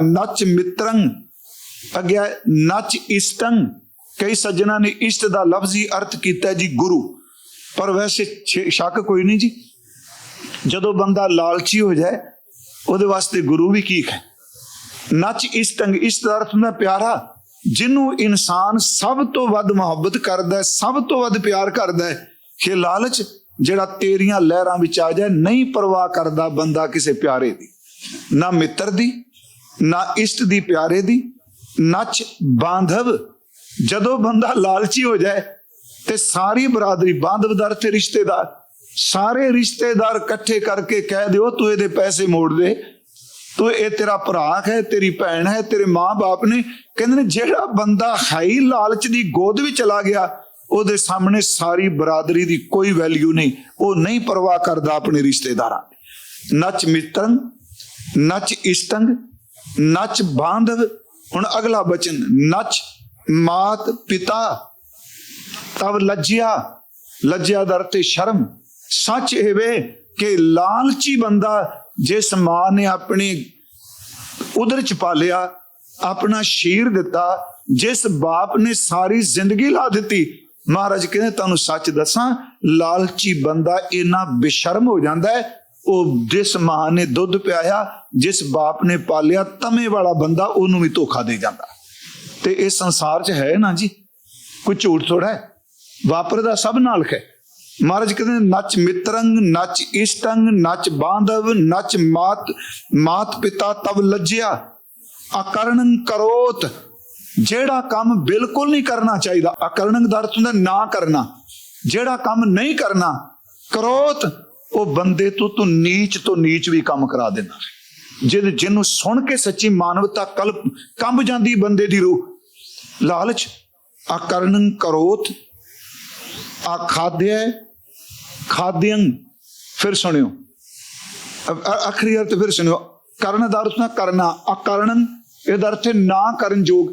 ਨਚ ਮਿੱਤਰੰ ਅਗਿਆ ਨਚ ਇਸ਼ਟੰ। ਕਈ ਸੱਜਣਾ ਨੇ ਇਸ਼ਟ ਦਾ ਲਫ਼ਜ਼ੀ ਅਰਥ ਕੀਤਾ ਜੀ ਗੁਰੂ। ਪਰ ਵੈਸੇ ਸ਼ੱਕ ਕੋਈ ਨਹੀਂ ਜੀ। ਜਦੋਂ ਬੰਦਾ ਲਾਲਚੀ ਹੋ ਜਾਏ, ਉਹਦੇ ਵਾਸਤੇ ਗੁਰੂ ਵੀ ਕੀ ਹੈ? ਨਚ ਇਸ਼ਟੰ, ਇਸ਼ਟ ਦਾ ਅਰਥ ਹੁੰਦਾ ਪਿਆਰਾ, ਜਿਹਨੂੰ ਇਨਸਾਨ ਸਭ ਤੋਂ ਵੱਧ ਮੁਹੱਬਤ ਕਰਦਾ ਹੈ, ਸਭ ਤੋਂ ਵੱਧ ਪਿਆਰ ਕਰਦਾ ਹੈ। ਕਿ ਲਾਲਚ ਜਿਹੜਾ ਤੇਰੀਆਂ ਲਹਿਰਾਂ ਵਿੱਚ ਆ ਜਾਏ, ਨਹੀਂ ਪਰਵਾਹ ਕਰਦਾ ਬੰਦਾ ਕਿਸੇ ਪਿਆਰੇ ਦੀ, ਨਾ ਮਿੱਤਰ ਦੀ ਨਾ ਇਸ਼ਟ ਦੀ ਪਿਆਰੇ ਦੀ, ਨੱਚ ਬਾਂਧਵ। ਜਦੋਂ ਬੰਦਾ ਲਾਲਚੀ ਹੋ ਜਾਏ ਤੇ ਸਾਰੀ ਬਰਾਦਰੀ ਬਾਂਧਵ ਦਰ ਤੇ ਰਿਸ਼ਤੇਦਾਰ, ਸਾਰੇ ਰਿਸ਼ਤੇਦਾਰ ਇਕੱਠੇ ਕਰਕੇ ਕਹਿ ਦਿਓ, ਤੂੰ ਇਹਦੇ ਪੈਸੇ ਮੋੜ ਦੇ। ਤੂੰ ਇਹ ਤੇਰਾ ਭਰਾ ਹੈ, ਤੇਰੀ ਭੈਣ ਹੈ, ਤੇਰੇ ਮਾਂ-ਬਾਪ ਨੇ। ਕਹਿੰਦੇ ਨੇ, ਜਿਹੜਾ ਬੰਦਾ ਹਾਈ ਲਾਲਚ ਦੀ ਗੋਦ ਵਿੱਚ ਚਲਾ ਗਿਆ, ਉਹਦੇ ਸਾਹਮਣੇ ਸਾਰੀ ਬਰਾਦਰੀ ਦੀ ਕੋਈ ਵੈਲਿਊ ਨਹੀਂ। ਉਹ ਨਹੀਂ ਪਰਵਾਹ ਕਰਦਾ ਆਪਣੇ ਰਿਸ਼ਤੇਦਾਰਾਂ ਨੱਚ ਨਚ ਮਿੱਤਰੰ, ਨਚ ਇਸ਼ਟੰਗ ਨਚ ਬਾਂਧਵ ਹੁਣ ਅਗਲਾ ਬਚਨ, ਨਚ ਮਾਤ ਪਿਤਾ ਤਬ ਲੱਜਿਆ। ਲੱਜਿਆ ਦਰ ਤੇ ਸ਼ਰਮ। ਸੱਚ ਇਹ ਵੇ ਕਿ ਲਾਲਚੀ ਬੰਦਾ ਜਿਸ ਮਾਂ ਨੇ ਆਪਣੀ ਉਦਰ ਚ ਪਾਲਿਆ, ਆਪਣਾ ਸ਼ੀਰ ਦਿੱਤਾ, ਜਿਸ ਬਾਪ ਨੇ ਸਾਰੀ ਜ਼ਿੰਦਗੀ ਲਾ ਦਿੱਤੀ। ਮਹਾਰਾਜ ਕਹਿੰਦੇ, ਤੁਹਾਨੂੰ ਸੱਚ ਦੱਸਾਂ, ਲਾਲਚੀ ਬੰਦਾ ਇੰਨਾ ਬੇਸ਼ਰਮ ਹੋ ਜਾਂਦਾ ਹੈ ਉਹ ਜਿਸ ਮਾਂ ਨੇ ਦੁੱਧ ਪਿਆਇਆ ਜਿਸ ਬਾਪ ਨੇ ਪਾਲਿਆ ਤਮੇ ਵਾਲਾ ਬੰਦਾ ਉਹਨੂੰ ਵੀ ਧੋਖਾ ਦੇ ਜਾਂਦਾ। ਤੇ ਇਹ ਸੰਸਾਰ 'ਚ ਹੈ ਨਾ ਜੀ? ਕੋਈ ਝੂਠ ਥੋੜਾ ਹੈ? ਵਾਪਰਦਾ ਸਭ ਨਾਲ ਹੈ ਮਹਾਰਾਜ ਕਹਿੰਦੇ ਨੇ, ਨਚ ਮਿੱਤਰੰਗ ਨਚ ਇਸ਼ਟੰਗ ਨਚ ਬਾਂਧਵ ਨਚ ਮਾਤ ਮਾਤ ਪਿਤਾ ਤਬ ਲੱਜਿਆ। ਅਕਰਣੰ ਕਰੋਤ। ਜਿਹੜਾ ਕੰਮ ਬਿਲਕੁਲ ਨਹੀਂ ਕਰਨਾ ਚਾਹੀਦਾ ਅਕਰਣੰ ਦਾ ਅਰਥ ਹੁੰਦਾ ਨਾ ਕਰਨਾ। ਜਿਹੜਾ ਕੰਮ ਨਹੀਂ ਕਰਨਾ ਕਰੋਤ। ਉਹ ਬੰਦੇ ਤੋਂ ਤੂੰ ਨੀਚ ਤੋਂ ਨੀਚ ਵੀ ਕੰਮ ਕਰਾ ਦਿੰਦਾ ਜਿਹਨ ਜਿਹਨੂੰ ਸੁਣ ਕੇ ਸੱਚੀ ਮਾਨਵਤਾ ਕਲਪ ਕੰਬ ਜਾਂਦੀ ਬੰਦੇ ਦੀ ਰੂਹ। ਲਾਲਚ ਅਕਰਣੰ ਕਰੋਤ ਆਖਾਦਿਆ ਖਾਦਿਅੰ ਫਿਰ ਸੁਣਿਓ। ਆਖਰੀ ਅਰਥ ਫਿਰ ਸੁਣਿਓ। ਕਰਨ ਦਾ ਅਰਥ ਨਾ ਕਰਨਾ ਆ ਅਕਰਣਨ ਇਹਦਾ ਅਰਥ ਨਾ ਕਰਨ ਯੋਗ।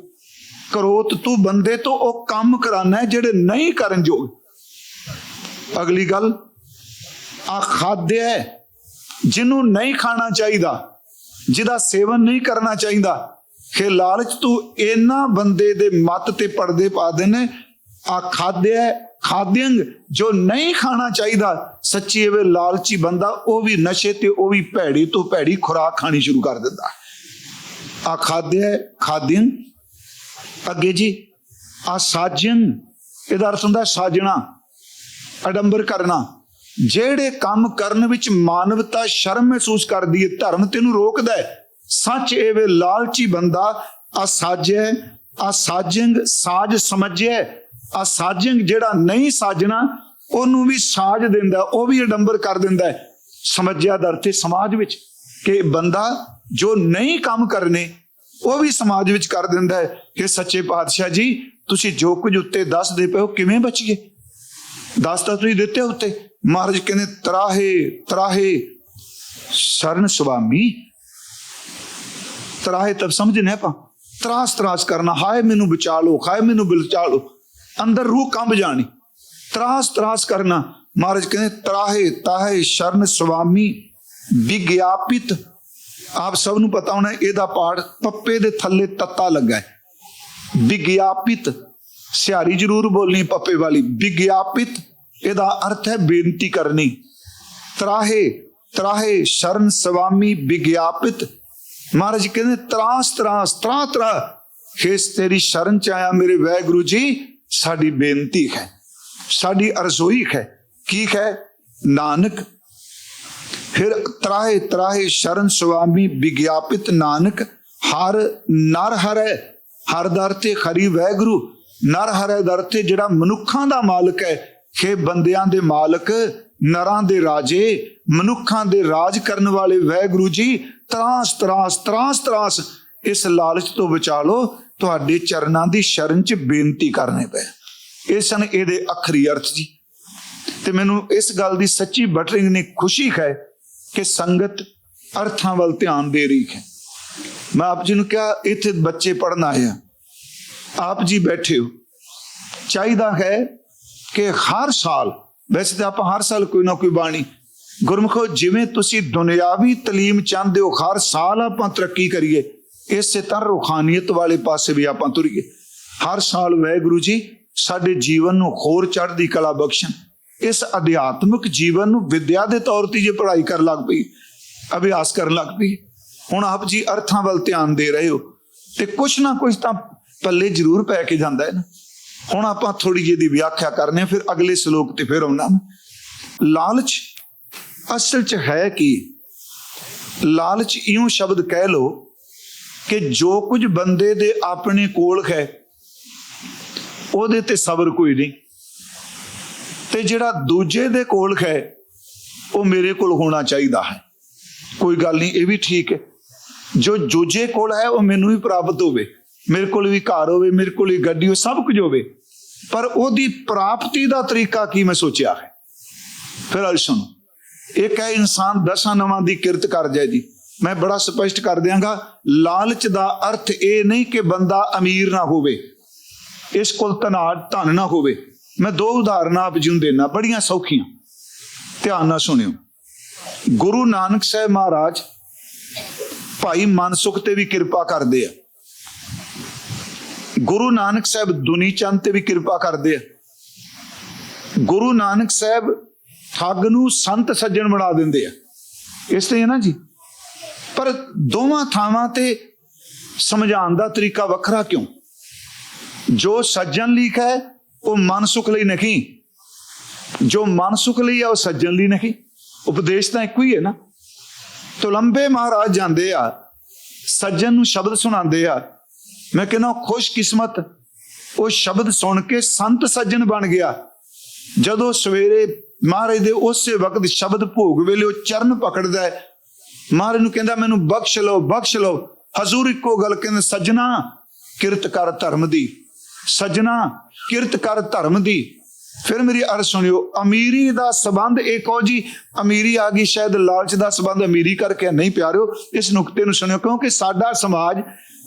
ਕਰੋਤ ਤੂੰ ਬੰਦੇ ਤੋਂ ਉਹ ਕੰਮ ਕਰਾਨਾ ਜਿਹੜੇ ਨਹੀਂ ਕਰਨ ਯੋਗ। ਅਗਲੀ ਗੱਲ ਆਖਾਦਿਆ ਜਿਹਨੂੰ ਨਹੀਂ ਖਾਣਾ ਚਾਹੀਦਾ, ਜਿਹਦਾ ਸੇਵਨ ਨਹੀਂ ਕਰਨਾ ਚਾਹੀਦਾ ਕਿ ਲਾਲਚ ਤੂੰ ਇਹਨਾਂ ਬੰਦੇ ਦੇ ਮਤ ਤੇ ਪਰਦੇ ਪਾ ਦੇਨੇ ਆ ਖਾਦਿਆ ਖਾਦਿਅੰਗ ਜੋ ਨਹੀਂ ਖਾਣਾ ਚਾਹੀਦਾ, ਸੱਚੀ ਇਹ ਲਾਲਚੀ ਬੰਦਾ, ਉਹ ਵੀ ਨਸ਼ੇ ਤੇ, ਉਹ ਵੀ ਭੈੜੀ ਤੋਂ ਭੈੜੀ ਖੁਰਾਕ ਖਾਣੀ ਸ਼ੁਰੂ ਕਰ ਦਿੰਦਾ। ਆ ਖਾਦਿਆ ਖਾਦਿਅੰਗ ਅੱਗੇ ਜੀ, ਆ ਸਾਜਨ ਇਹਦਾ ਅਰਥ ਹੁੰਦਾ ਸਾਜਣਾ, ਅਡੰਬਰ ਕਰਨਾ। ਜਿਹੜੇ ਕੰਮ ਕਰਨ ਵਿੱਚ ਮਾਨਵਤਾ ਸ਼ਰਮ ਮਹਿਸੂਸ ਕਰਦੀ ਹੈ, ਧਰਮ ਤੈਨੂੰ ਰੋਕਦਾ ਹੈ। ਸੱਚ ਇਹ ਵੇ ਲਾਲਚੀ ਬੰਦਾ ਅਸਾਜੈ ਅਸਾਜੰਗ ਸਾਜ ਸਮਝਿਆ ਅਸਾਜੰਗ ਜਿਹੜਾ ਨਹੀਂ ਸਾਜਣਾ, ਉਹਨੂੰ ਵੀ ਸਾਜ ਦਿੰਦਾ, ਉਹ ਵੀ ਅਡੰਬਰ ਕਰ ਦਿੰਦਾ ਸਮਝਿਆ ਦਰ ਤੇ ਸਮਾਜ ਵਿੱਚ ਕਿ ਬੰਦਾ ਜੋ ਨਹੀਂ ਕੰਮ ਕਰਨੇ, ਉਹ ਵੀ ਸਮਾਜ ਵਿੱਚ ਕਰ ਦਿੰਦਾ ਹੈ। ਕਿ ਸੱਚੇ ਪਾਤਸ਼ਾਹ ਜੀ, ਤੁਸੀਂ ਜੋ ਕੁਝ ਉੱਤੇ ਦੱਸਦੇ ਪਏ ਹੋ, ਕਿਵੇਂ ਬਚੀਏ? ਦੱਸ ਤਾਂ ਤੁਸੀਂ ਦਿੱਤੇ ਉੱਤੇ। ਮਹਾਰਾਜ ਕਹਿੰਦੇ, ਤਰਾਹੇ ਤਰਾਹੇ, ਸ਼ਰਨ ਸੁਆਮੀ। ਤਰਾਹੇ ਤਬ ਸਮਝਨੇ ਆਪਾਂ। ਤਰਾਸ ਤਰਾਸ ਕਰਨਾ, ਹਾਏ ਮੈਨੂੰ ਬਚਾ ਲਓ, ਹਾਏ ਮੈਨੂੰ ਬਚਾ ਲਓ। ਅੰਦਰ ਰੂਹ ਕੰਬ ਜਾਣੀ। ਤਰਾਸ ਤਰਾਸ ਕਰਨਾ। ਮਹਾਰਾਜ ਕਹਿੰਦੇ, ਤਰਾਹੇ, ਤਾਹੇ, ਸ਼ਰਨ ਸੁਆਮੀ, ਵਿਗਿਆਪਿਤ। ਆਪ ਸਭ ਨੂੰ ਪਤਾ ਹੋਣਾ, ਇਹਦਾ ਪਾਠ ਪੱਪੇ ਦੇ ਥੱਲੇ ਤੱਤਾ ਲੱਗਾ ਹੈ। ਵਿਗਿਆਪਿਤ। ਸਿਆਰੀ ਜ਼ਰੂਰ ਬੋਲਣੀ ਪੱਪੇ ਵਾਲੀ। ਵਿਗਿਆਪਿਤ। ਇਹਦਾ ਅਰਥ ਹੈ ਬੇਨਤੀ ਕਰਨੀ। ਤਰਾਹੇ ਤਰਾਹੇ ਸ਼ਰਨ ਸਵਾਮੀ ਵਿਗਿਆਪਿਤ। ਮਹਾਰਾਜ ਕਹਿੰਦੇ, ਤਰਾਸ ਤਰਾਸ ਤਰਾ ਤਰਾ ਖੇਸ ਤੇਰੀ ਸ਼ਰਨ ਚ ਆਇਆ ਮੇਰੇ ਵੈਗੁਰੂ ਜੀ, ਸਾਡੀ ਬੇਨਤੀ ਹੈ, ਸਾਡੀ ਅਰਜ਼ੋਈ ਹੈ। ਕੀ ਹੈ? ਨਾਨਕ। ਫਿਰ ਤਰਾਹੇ ਤਰਾਹੇ ਸ਼ਰਨ ਸੁਆਮੀ ਵਿਗਿਆਪਿਤ ਨਾਨਕ, ਹਰ ਨਰ ਹਰੈ, ਹਰ ਦਰ ਤੇ ਖਰੀ ਵੈਗਰੂ। ਨਰ ਹਰੈ, ਦਰ ਤੇ ਜਿਹੜਾ ਮਨੁੱਖਾਂ ਦਾ ਮਾਲਕ ਹੈ ਖੇ ਬੰਦਿਆਂ ਦੇ ਮਾਲਕ, ਨਰਾਂ ਦੇ ਰਾਜੇ, ਮਨੁੱਖਾਂ ਦੇ ਰਾਜ ਕਰਨ ਵਾਲੇ ਵੈਗਰੂ ਜੀ, ਤਰਾਸ ਤਰਾਸ ਤਰਾਸ ਤਰਾਸ, ਇਸ ਲਾਲਚ ਤੋਂ ਬਚਾ ਲਓ, ਤੁਹਾਡੇ ਚਰਨਾਂ ਦੀ ਸ਼ਰਨ 'ਚ ਬੇਨਤੀ ਕਰਨੇ ਪਏ। ਇਹ ਸਨ ਇਹਦੇ ਅਖਰੀ ਅਰਥ ਜੀ। ਤੇ ਮੈਨੂੰ ਇਸ ਗੱਲ ਦੀ ਸੱਚੀ ਬਟਰਿੰਗ ਨੇ ਖੁਸ਼ੀ ਹੈ ਕਿ ਸੰਗਤ ਅਰਥਾਂ ਵੱਲ ਧਿਆਨ ਦੇ ਰਹੀ ਹੈ। ਮੈਂ ਆਪ ਜੀ ਨੂੰ ਕਿਹਾ, ਇੱਥੇ ਬੱਚੇ ਪੜਨ ਆਏ ਆ। ਆਪ ਜੀ ਬੈਠੇ ਹੋ। ਚਾਹੀਦਾ ਹੈ ਕਿ ਹਰ ਸਾਲ, ਵੈਸੇ ਤਾਂ ਆਪਾਂ ਹਰ ਸਾਲ ਕੋਈ ਨਾ ਕੋਈ ਬਾਣੀ, ਗੁਰਮਖੋ ਜਿਵੇਂ ਤੁਸੀਂ ਦੁਨਿਆਵੀ ਤਾਲੀਮ ਚਾਹੁੰਦੇ ਹੋ, ਹਰ ਸਾਲ ਆਪਾਂ ਤਰੱਕੀ ਕਰੀਏ, ਇਸੇ ਤਰ੍ਹਾਂ ਰੂਹਾਨੀਅਤ ਵਾਲੇ ਪਾਸੇ ਵੀ ਆਪਾਂ ਤੁਰੀਏ। ਹਰ ਸਾਲ ਵਾਹਿਗੁਰੂ ਜੀ, ਸਾਡੇ ਜੀਵਨ ਨੂੰ ਹੋਰ ਚੜ੍ਹਦੀ ਕਲਾ ਬਖਸ਼ਣ। ਇਸ ਅਧਿਆਤਮਿਕ ਜੀਵਨ ਨੂੰ ਵਿਦਿਆ ਦੇ ਤੌਰ ਤੇ ਜੇ ਪੜ੍ਹਾਈ ਕਰਨ ਲੱਗ ਪਈ, ਅਭਿਆਸ ਕਰਨ ਲੱਗ ਪਈ, ਹੁਣ ਆਪ ਜੀ ਅਰਥਾਂ ਵੱਲ ਧਿਆਨ ਦੇ ਰਹੇ ਹੋ, ਤੇ ਕੁਛ ਨਾ ਕੁਛ ਤਾਂ ਪੱਲੇ ਜ਼ਰੂਰ ਪੈ ਕੇ ਜਾਂਦਾ ਹੈ ਨਾ। ਹੁਣ ਆਪਾਂ ਥੋੜੀ ਜਿਹੀ ਦੀ ਵਿਆਖਿਆ ਕਰਨੇ ਫਿਰ ਅਗਲੇ ਸ਼ਲੋਕ ਤੇ ਫਿਰ ਆਉਣਾ। ਮੈਂ। ਲਾਲਚ ਅਸਲ 'ਚ ਹੈ ਕੀ? ਲਾਲਚ ਇਉਂ ਸ਼ਬਦ ਕਹਿ ਲੋ ਕਿ ਜੋ ਕੁਝ ਬੰਦੇ ਦੇ ਆਪਣੇ ਕੋਲ ਹੈ, ਉਹਦੇ ਤੇ ਸਬਰ ਕੋਈ ਨਹੀਂ। ਤੇ ਜਿਹੜਾ ਦੂਜੇ ਦੇ ਕੋਲ ਹੈ, ਉਹ ਮੇਰੇ ਕੋਲ ਹੋਣਾ ਚਾਹੀਦਾ ਹੈ। ਕੋਈ ਗੱਲ ਨਹੀਂ, ਇਹ ਵੀ ਠੀਕ ਹੈ। ਜੋ ਦੂਜੇ ਕੋਲ ਹੈ, ਉਹ ਮੈਨੂੰ ਵੀ ਪ੍ਰਾਪਤ ਹੋਵੇ। ਮੇਰੇ ਕੋਲ ਵੀ ਘਰ ਹੋਵੇ, ਮੇਰੇ ਕੋਲ ਵੀ ਗੱਡੀ ਹੋਵੇ, ਸਭ ਕੁਝ ਹੋਵੇ। ਪਰ ਉਹਦੀ ਪ੍ਰਾਪਤੀ ਦਾ ਤਰੀਕਾ ਕੀ ਮੈਂ ਸੋਚਿਆ ਹੈ? ਫਿਰ ਅਲ ਸੁਣੋ। ਇੱਕ ਹੈ ਇਨਸਾਨ ਦਸਾਂ ਨਵਾਂ ਦੀ ਕਿਰਤ ਕਰ ਜਾਏ ਜੀ। ਮੈਂ ਬੜਾ ਸਪਸ਼ਟ ਕਰ ਦਿਆਂਗਾ, ਲਾਲਚ ਦਾ ਅਰਥ ਇਹ ਨਹੀਂ ਕਿ ਬੰਦਾ ਅਮੀਰ ਨਾ ਹੋਵੇ। ਇਸ ਕੋਲ ਧਨਾ ਧਨ ਨਾ ਹੋਵੇ। ਮੈਂ ਦੋ ਉਦਾਹਰਨਾਂ ਆਪ ਜੀ ਨੂੰ ਦੇਣਾ ਬੜੀਆਂ ਸੌਖੀਆਂ। ਧਿਆਨ ਨਾਲ ਸੁਣਿਓ। ਗੁਰੂ ਨਾਨਕ ਸਾਹਿਬ ਮਹਾਰਾਜ ਭਾਈ ਮਨਸੁਖ ਤੇ ਵੀ ਕਿਰਪਾ ਕਰਦੇ ਆ। ਗੁਰੂ ਨਾਨਕ ਸਾਹਿਬ ਦੁਨੀ ਚੰਦ ਤੇ ਵੀ ਕਿਰਪਾ ਕਰਦੇ ਆ। ਗੁਰੂ ਨਾਨਕ ਸਾਹਿਬ ਠੱਗ ਨੂੰ ਸੰਤ ਸੱਜਣ ਬਣਾ ਦਿੰਦੇ ਆ। ਇਸ ਤੇ ਹੈ ਨਾ ਜੀ। ਪਰ ਦੋਵਾਂ ਥਾਵਾਂ ਤੇ ਸਮਝਾਉਣ ਦਾ ਤਰੀਕਾ ਵੱਖਰਾ ਕਿਉਂ? ਜੋ ਸੱਜਣ ਲਈ ਹੈ ਉਹ ਮਨ ਸੁਖ ਲਈ ਨਹੀਂ। ਜੋ ਮਨ ਸੁਖ ਲਈ ਆ, ਉਹ ਸੱਜਣ ਲਈ ਨਹੀਂ। ਉਪਦੇਸ਼ ਤਾਂ ਇੱਕੋ ਹੀ ਹੈ ਨਾ। ਤੁਲੰਬੇ ਮਹਾਰਾਜ ਜਾਂਦੇ ਆ, ਸੱਜਣ ਨੂੰ ਸ਼ਬਦ ਸੁਣਾਉਂਦੇ ਆ। ਮੈਂ ਕਹਿੰਦਾ ਖੁਸ਼ਕਿਸਮਤ, ਉਹ ਸ਼ਬਦ ਸੁਣ ਕੇ ਸੰਤ ਸੱਜਣ ਬਣ ਗਿਆ। ਜਦੋਂ ਸਵੇਰੇ ਮਹਾਰਾਜ ਦੇ ਉਸੇ ਵਕਤ ਸ਼ਬਦ ਭੋਗ ਵੇਲੇ ਉਹ ਚਰਨ ਪਕੜਦਾ ਹੈ, ਮਹਾਰਾਜ ਨੂੰ ਕਹਿੰਦਾ, ਮੈਨੂੰ ਬਖਸ਼ ਲਓ ਬਖਸ਼ ਲਓ। ਹਜ਼ੂਰ ਇੱਕੋ ਗੱਲ ਕਹਿੰਦੇ, ਸੱਜਣਾ, ਕਿਰਤ ਕਰ ਧਰਮ ਦੀ। ਸੱਜਣਾ, ਕਿਰਤ ਕਰ ਧਰਮ ਦੀ। ਫਿਰ ਮੇਰੀ ਅਰ ਸੁਣਿਓ, ਅਮੀਰੀ ਦਾ ਸਬੰਧ ਕਹੋ ਜੀ, ਅਮੀਰੀ ਆ ਗਈ, ਸ਼ਾਇਦ ਲਾਲਚ ਦਾ ਸਬੰਧ ਅਮੀਰੀ ਕਰਕੇ ਨਹੀਂ ਪਿਆਰਿਓ, ਇਸ ਨੁਕਤੇ ਨੂੰ ਸੁਣਿਓ, ਕਿਉਂਕਿ ਸਾਡਾ ਸਮਾਜ